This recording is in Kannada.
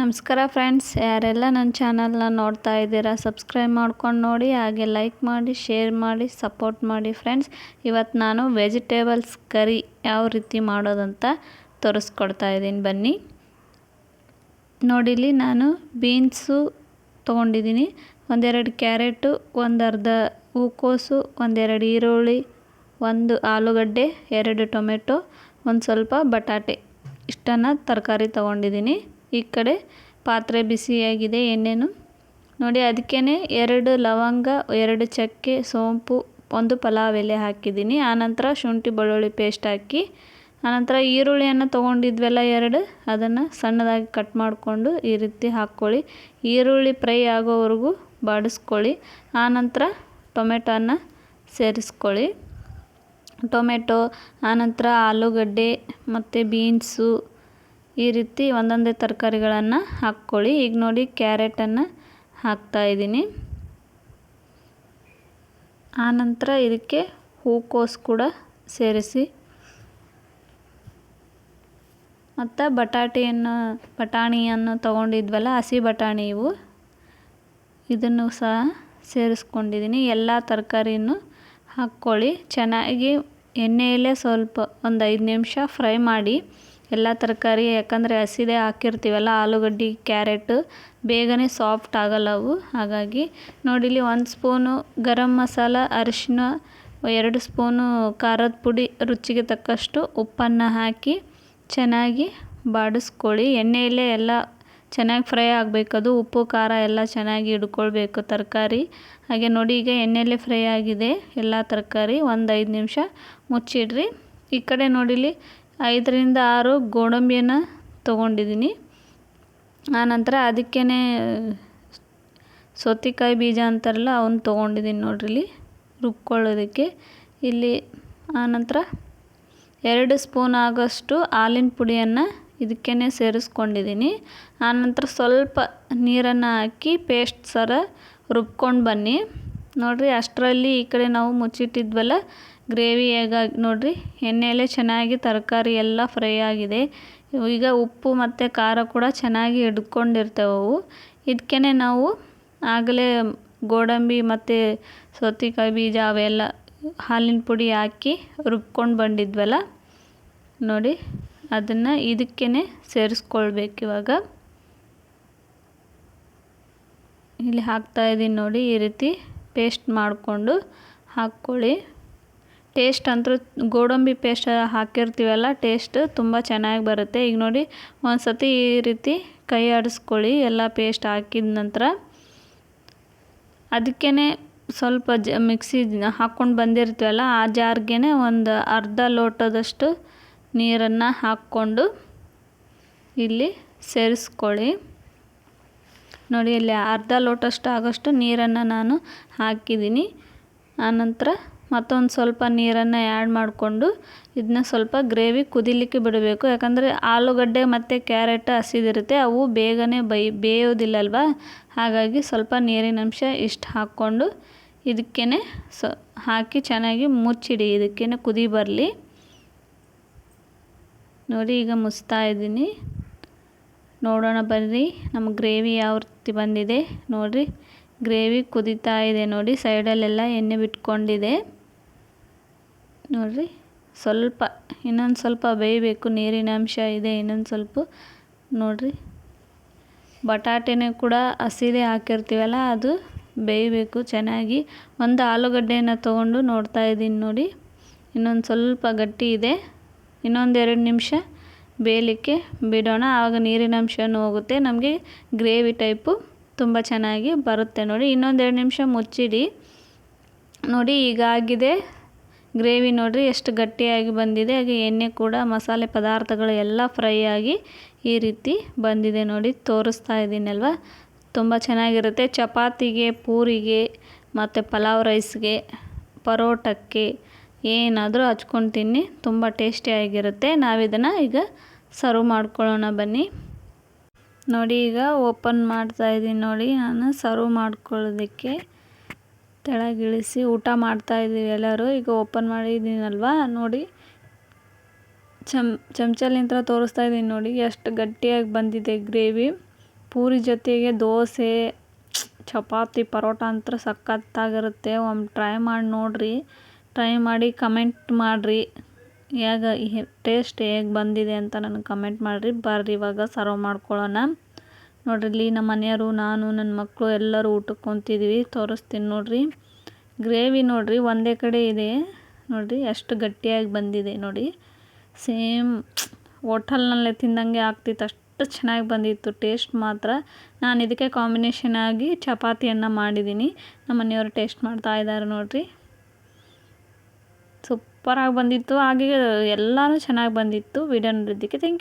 ನಮಸ್ಕಾರ ಫ್ರೆಂಡ್ಸ್, ಯಾರೆಲ್ಲ ನನ್ನ ಚಾನಲ್ನ ನೋಡ್ತಾ ಇದ್ದೀರಾ, ಸಬ್ಸ್ಕ್ರೈಬ್ ಮಾಡ್ಕೊಂಡು ನೋಡಿ, ಹಾಗೆ ಲೈಕ್ ಮಾಡಿ, ಶೇರ್ ಮಾಡಿ, ಸಪೋರ್ಟ್ ಮಾಡಿ ಫ್ರೆಂಡ್ಸ್. ಇವತ್ತು ನಾನು ವೆಜಿಟೇಬಲ್ಸ್ ಕರಿ ಯಾವ ರೀತಿ ಮಾಡೋದಂತ ತೋರಿಸ್ಕೊಡ್ತಾ ಇದ್ದೀನಿ. ಬನ್ನಿ. ನೋಡಿಲಿ ನಾನು ಬೀನ್ಸು ತೊಗೊಂಡಿದ್ದೀನಿ. ಒಂದೆರಡು ಕ್ಯಾರೆಟು, ಒಂದು ಅರ್ಧ ಹೂಕೋಸು, ಒಂದೆರಡು ಈರುಳ್ಳಿ, ಒಂದು ಆಲೂಗಡ್ಡೆ, ಎರಡು ಟೊಮೆಟೊ, ಒಂದು ಸ್ವಲ್ಪ ಬಟಾಟೆ. ಇಷ್ಟನ್ನು ತರಕಾರಿ ತೊಗೊಂಡಿದ್ದೀನಿ. ಈ ಕಡೆ ಪಾತ್ರೆ ಬಿಸಿಯಾಗಿದೆ, ಎಣ್ಣೆನು. ನೋಡಿ ಅದಕ್ಕೇ ಎರಡು ಲವಂಗ, ಎರಡು ಚಕ್ಕೆ, ಸೋಂಪು, ಒಂದು ಪಲಾವ್ ಎಲೆ ಹಾಕಿದ್ದೀನಿ. ಆನಂತರ ಶುಂಠಿ ಬೆಳ್ಳುಳ್ಳಿ ಪೇಸ್ಟ್ ಹಾಕಿ ಆನಂತರ ಈರುಳ್ಳಿಯನ್ನು ತೊಗೊಂಡಿದ್ವಲ್ಲ ಎರಡು, ಅದನ್ನು ಸಣ್ಣದಾಗಿ ಕಟ್ ಮಾಡಿಕೊಂಡು ಈ ರೀತಿ ಹಾಕ್ಕೊಳ್ಳಿ. ಈರುಳ್ಳಿ ಫ್ರೈ ಆಗೋವರೆಗೂ ಬಾಡಿಸ್ಕೊಳ್ಳಿ. ಆನಂತರ ಟೊಮೆಟೋನ ಸೇರಿಸ್ಕೊಳ್ಳಿ. ಟೊಮೆಟೊ ಆನಂತರ ಆಲೂಗಡ್ಡೆ, ಮತ್ತು ಬೀನ್ಸು ಈ ರೀತಿ ಒಂದೊಂದೇ ತರಕಾರಿಗಳನ್ನು ಹಾಕ್ಕೊಳ್ಳಿ. ಈಗ ನೋಡಿ ಕ್ಯಾರೆಟನ್ನು ಹಾಕ್ತಾಯಿದ್ದೀನಿ ಆನಂತರ ಇದಕ್ಕೆ ಹೂಕೋಸು ಕೂಡ ಸೇರಿಸಿ. ಮತ್ತು ಬಟಾಟೆಯನ್ನು, ಬಟಾಣಿಯನ್ನು ತೊಗೊಂಡಿದ್ವಲ್ಲ, ಹಸಿ ಬಟಾಣಿ ಇವು. ಇದನ್ನು ಸಹ ಸೇರಿಸ್ಕೊಂಡಿದ್ದೀನಿ. ಎಲ್ಲ ತರಕಾರಿಯನ್ನು ಹಾಕ್ಕೊಳ್ಳಿ. ಚೆನ್ನಾಗಿ ಎಣ್ಣೆಯಲ್ಲೇ ಸ್ವಲ್ಪ ಒಂದು ಐದು ನಿಮಿಷ ಫ್ರೈ ಮಾಡಿ ಎಲ್ಲ ತರಕಾರಿ, ಯಾಕಂದರೆ ಹಸಿದೆ ಹಾಕಿರ್ತೀವಲ್ಲ, ಆಲೂಗಡ್ಡೆ, ಕ್ಯಾರೆಟು, ಬೇಗನೆ ಸಾಫ್ಟ್ ಆಗಲ್ಲ ಅವು. ಹಾಗಾಗಿ ನೋಡಿಲಿ ಒಂದು ಸ್ಪೂನು ಗರಂ ಮಸಾಲ, ಅರಿಶಿನ, ಎರಡು ಸ್ಪೂನು ಖಾರದ ಪುಡಿ, ರುಚಿಗೆ ತಕ್ಕಷ್ಟು ಉಪ್ಪನ್ನು ಹಾಕಿ ಚೆನ್ನಾಗಿ ಬಾಡಿಸ್ಕೊಳ್ಳಿ. ಎಣ್ಣೆಯಲ್ಲೇ ಎಲ್ಲ ಚೆನ್ನಾಗಿ ಫ್ರೈ ಆಗಬೇಕದು, ಉಪ್ಪು, ಖಾರ ಎಲ್ಲ ಚೆನ್ನಾಗಿ ಹಿಡ್ಕೊಳ್ಬೇಕು ತರಕಾರಿ. ಹಾಗೆ ನೋಡಿ ಈಗ ಎಣ್ಣೆಯಲ್ಲಿ ಫ್ರೈ ಆಗಿದೆ ಎಲ್ಲ ತರಕಾರಿ. ಒಂದು ಐದು ನಿಮಿಷ ಮುಚ್ಚಿಡ್ರಿ. ಈ ಕಡೆ ನೋಡಿಲಿ ಐದರಿಂದ ಆರು ಗೋಡಂಬಿಯನ್ನು ತೊಗೊಂಡಿದ್ದೀನಿ ಆನಂತರ ಅದಕ್ಕೇ ಸೌತೆಕಾಯಿ ಬೀಜ ಅಂತಾರಲ್ಲ ಅವನ್ನ ತೊಗೊಂಡಿದ್ದೀನಿ ನೋಡ್ರಿ ರುಬ್ಕೊಳ್ಳೋದಕ್ಕೆ. ಇಲ್ಲಿ ಆನಂತರ ಎರಡು ಸ್ಪೂನ್ ಆಗೋಷ್ಟು ಹಾಲಿನ ಪುಡಿಯನ್ನು ಇದಕ್ಕೇ ಸೇರಿಸ್ಕೊಂಡಿದ್ದೀನಿ. ಆನಂತರ ಸ್ವಲ್ಪ ನೀರನ್ನು ಹಾಕಿ ಪೇಸ್ಟ್ ಸರ ರುಬ್ಕೊಂಡು ಬನ್ನಿ. ನೋಡಿರಿ ಅಷ್ಟರಲ್ಲಿ ಈ ಕಡೆ ನಾವು ಮುಚ್ಚಿಟ್ಟಿದ್ವಲ್ಲ ಗ್ರೇವಿ ಹೇಗಾಗಿ ನೋಡಿರಿ ಎಣ್ಣೆಯಲ್ಲೇ ಚೆನ್ನಾಗಿ ತರಕಾರಿ ಎಲ್ಲ ಫ್ರೈ ಆಗಿದೆ. ಈಗ ಉಪ್ಪು ಮತ್ತು ಖಾರ ಕೂಡ ಚೆನ್ನಾಗಿ ಹಿಡ್ಕೊಂಡಿರ್ತವೆ ಅವು. ಇದಕ್ಕೇ ನಾವು ಆಗಲೇ ಗೋಡಂಬಿ ಮತ್ತು ಸೌತೆಕಾಯಿ ಬೀಜ ಅವೆಲ್ಲ ಹಾಲಿನ ಪುಡಿ ಹಾಕಿ ರುಬ್ಕೊಂಡು ಬಂದಿದ್ವಲ್ಲ, ನೋಡಿ. ಅದನ್ನು ಇದಕ್ಕೇ ಸೇರಿಸ್ಕೊಳ್ಬೇಕು ಇವಾಗ. ಇಲ್ಲಿ ಹಾಕ್ತಾಯಿದ್ದೀನಿ ನೋಡಿ, ಈ ರೀತಿ ಪೇಸ್ಟ್ ಮಾಡಿಕೊಂಡು ಹಾಕ್ಕೊಳ್ಳಿ. ಟೇಸ್ಟ್ ಅಂತೂ ಗೋಡಂಬಿ ಪೇಸ್ಟ್ ಹಾಕಿರ್ತೀವಲ್ಲ ಟೇಸ್ಟ್ ತುಂಬ ಚೆನ್ನಾಗಿ ಬರುತ್ತೆ. ಈಗ ನೋಡಿ ಒಂದು ಸತಿ ಈ ರೀತಿ ಕೈ ಆಡಿಸ್ಕೊಳ್ಳಿ, ಎಲ್ಲ ಪೇಸ್ಟ್ ಹಾಕಿದ ನಂತರ. ಅದಕ್ಕೇ ಸ್ವಲ್ಪ ಜ, ಮಿಕ್ಸಿ ಹಾಕ್ಕೊಂಡು ಬಂದಿರ್ತೀವಲ್ಲ, ಆ ಜಾರ್ಗೆ ಒಂದು ಅರ್ಧ ಲೋಟದಷ್ಟು ನೀರನ್ನು ಹಾಕ್ಕೊಂಡು ಇಲ್ಲಿ ಸೇರಿಸ್ಕೊಳ್ಳಿ. ನೋಡಿ, ಇಲ್ಲಿ ಅರ್ಧ ಲೋಟಷ್ಟು ಆಗೋಷ್ಟು ನೀರನ್ನು ನಾನು ಹಾಕಿದ್ದೀನಿ. ಆನಂತರ ಮತ್ತೊಂದು ಸ್ವಲ್ಪ ನೀರನ್ನು ಆ್ಯಡ್ ಮಾಡಿಕೊಂಡು ಇದನ್ನ ಸ್ವಲ್ಪ ಗ್ರೇವಿ ಕುದಿಲಿಕ್ಕೆ ಬಿಡಬೇಕು. ಯಾಕಂದರೆ ಆಲೂಗಡ್ಡೆ ಮತ್ತು ಕ್ಯಾರೆಟ್ ಹಸಿದಿರುತ್ತೆ, ಅವು ಬೇಗನೆ ಬೈ, ಬೇಯೋದಿಲ್ಲಲ್ವ? ಹಾಗಾಗಿ ಸ್ವಲ್ಪ ನೀರಿನ ಅಂಶ ಇಷ್ಟು ಹಾಕ್ಕೊಂಡು ಇದಕ್ಕೇ ಸ, ಹಾಕಿ ಚೆನ್ನಾಗಿ ಮುಚ್ಚಿಡಿ. ಇದಕ್ಕೇ ಕುದಿ ಬರಲಿ. ನೋಡಿ, ಈಗ ಮುಸ್ತಾ ಇದ್ದೀನಿ. ನೋಡೋಣ ಬರ್ರಿ ನಮ್ಮ ಗ್ರೇವಿ ಯಾವ ರೀತಿ ಬಂದಿದೆ ನೋಡಿರಿ. ಗ್ರೇವಿ ಕುದೀತಾ ಇದೆ ನೋಡಿ, ಸೈಡಲ್ಲೆಲ್ಲ ಎಣ್ಣೆ ಬಿಟ್ಕೊಂಡಿದೆ. ನೋಡಿರಿ, ಸ್ವಲ್ಪ, ಇನ್ನೊಂದು ಸ್ವಲ್ಪ ಬೇಯಬೇಕು, ನೀರಿನ ಅಂಶ ಇದೆ ಇನ್ನೊಂದು ಸ್ವಲ್ಪ. ನೋಡಿರಿ, ಬಟಾಟೆನೇ ಕೂಡ ಹಸಿದೇ ಹಾಕಿರ್ತೀವಲ್ಲ, ಅದು ಬೇಯಬೇಕು ಚೆನ್ನಾಗಿ. ಒಂದು ಆಲೂಗಡ್ಡೆಯನ್ನು ತೊಗೊಂಡು ನೋಡ್ತಾ ಇದ್ದೀನಿ ನೋಡಿ, ಇನ್ನೊಂದು ಸ್ವಲ್ಪ ಗಟ್ಟಿ ಇದೆ. ಇನ್ನೊಂದೆರಡು ನಿಮಿಷ ಬೇಯಲಿಕ್ಕೆ ಬಿಡೋಣ. ಆವಾಗ ನೀರಿನ ಅಂಶವೂ ಹೋಗುತ್ತೆ ನಮಗೆ ಗ್ರೇವಿ ಟೈಪು ತುಂಬ ಚೆನ್ನಾಗಿ ಬರುತ್ತೆ ನೋಡಿ. ಇನ್ನೊಂದೆರಡು ನಿಮಿಷ ಮುಚ್ಚಿಡಿ. ನೋಡಿ, ಈಗ ಆಗಿದೆ ಗ್ರೇವಿ ನೋಡಿರಿ. ಎಷ್ಟು ಗಟ್ಟಿಯಾಗಿ ಬಂದಿದೆ. ಹಾಗೆ ಎಣ್ಣೆ ಕೂಡ, ಮಸಾಲೆ ಪದಾರ್ಥಗಳು ಎಲ್ಲ ಫ್ರೈ ಆಗಿ ಈ ರೀತಿ ಬಂದಿದೆ ನೋಡಿ. ತೋರಿಸ್ತಾ ಇದ್ದೀನಲ್ವ? ತುಂಬ ಚೆನ್ನಾಗಿರುತ್ತೆ. ಚಪಾತಿಗೆ, ಪೂರಿಗೆ, ಮತ್ತು ಪಲಾವ್ ರೈಸ್ಗೆ, ಪರೋಟಕ್ಕೆ ಏನಾದರೂ ಹಚ್ಕೊಂಡು ತಿನ್ನಿ ತುಂಬ ಟೇಸ್ಟಿಯಾಗಿರುತ್ತೆ ನಾವಿದನ್ನು ಈಗ ಸರ್ವ್ ಮಾಡ್ಕೊಳ್ಳೋಣ ಬನ್ನಿ. ನೋಡಿ, ಈಗ ಓಪನ್ ಮಾಡ್ತಾಯಿದ್ದೀನಿ ನೋಡಿ, ನಾನು ಸರ್ವ್ ಮಾಡ್ಕೊಳ್ಳೋದಕ್ಕೆ ತೆಳಗಿಳಿಸಿ ಊಟ ಮಾಡ್ತಾಯಿದ್ದೀವಿ ಎಲ್ಲರೂ. ಈಗ ಓಪನ್ ಮಾಡಿದ್ದೀನಲ್ವಾ? ನೋಡಿ, ಚಮ್, ಚಮಚಲಿಂತ್ರ ತೋರಿಸ್ತಾ ಇದ್ದೀನಿ ನೋಡಿ, ಎಷ್ಟು ಗಟ್ಟಿಯಾಗಿ ಬಂದಿದೆ ಗ್ರೇವಿ. ಪೂರಿ ಜೊತೆಗೆ ದೋಸೆ, ಚಪಾತಿ, ಪರೋಟ ಅಂತ ಸಖತ್ತಾಗಿರುತ್ತೆ. ಒಮ್ಮೆ ಟ್ರೈ ಮಾಡಿ ನೋಡಿರಿ. ಟ್ರೈ ಮಾಡಿ ಕಮೆಂಟ್ ಮಾಡಿರಿ. ಹೇಗೆ ಟೇಸ್ಟ್ ಹೇಗೆ ಬಂದಿದೆ ಅಂತ ನನಗೆ ಕಮೆಂಟ್ ಮಾಡಿರಿ. ಬರ್ರಿ ಇವಾಗ ಸರ್ವ್ ಮಾಡ್ಕೊಳ್ಳೋಣ. ನೋಡಿರಿ, ಇಲ್ಲಿ ನಮ್ಮ ಮನೆಯವರು, ನಾನು ನನ್ನ ಮಕ್ಕಳು ಎಲ್ಲರೂ ಊಟಕ್ಕೆ ಕುಂತಿದ್ವಿ. ತೋರಿಸ್ತೀನಿ ನೋಡಿರಿ. ಗ್ರೇವಿ ನೋಡಿರಿ, ಒಂದೇ ಕಡೆ ಇದೆ. ನೋಡಿರಿ, ಎಷ್ಟು ಗಟ್ಟಿಯಾಗಿ ಬಂದಿದೆ ನೋಡಿ. ಸೇಮ್ ಹೋಟೆಲ್ನಲ್ಲೇ ತಿಂದಂಗೆ ಆಗ್ತಿತ್ತು. ಅಷ್ಟು ಚೆನ್ನಾಗಿ ಬಂದಿತ್ತು. ಟೇಸ್ಟ್ ಮಾತ್ರ. ನಾನು ಇದಕ್ಕೆ ಕಾಂಬಿನೇಷನ್ ಆಗಿ ಚಪಾತಿಯನ್ನು ಮಾಡಿದ್ದೀನಿ ನಮ್ಮ ಮನೆಯವರು ಟೇಸ್ಟ್ ಮಾಡ್ತಾ ಇದ್ದಾರೆ ನೋಡ್ರಿ. ಸೂಪರಾಗಿ ಬಂದಿತ್ತು. ಹಾಗೆ ಎಲ್ಲನೂ ಚೆನ್ನಾಗಿ ಬಂದಿತ್ತು. ವೀಡಿಯೋ ನೋಡಿದ್ದಕ್ಕೆ ಥ್ಯಾಂಕ್ ಯು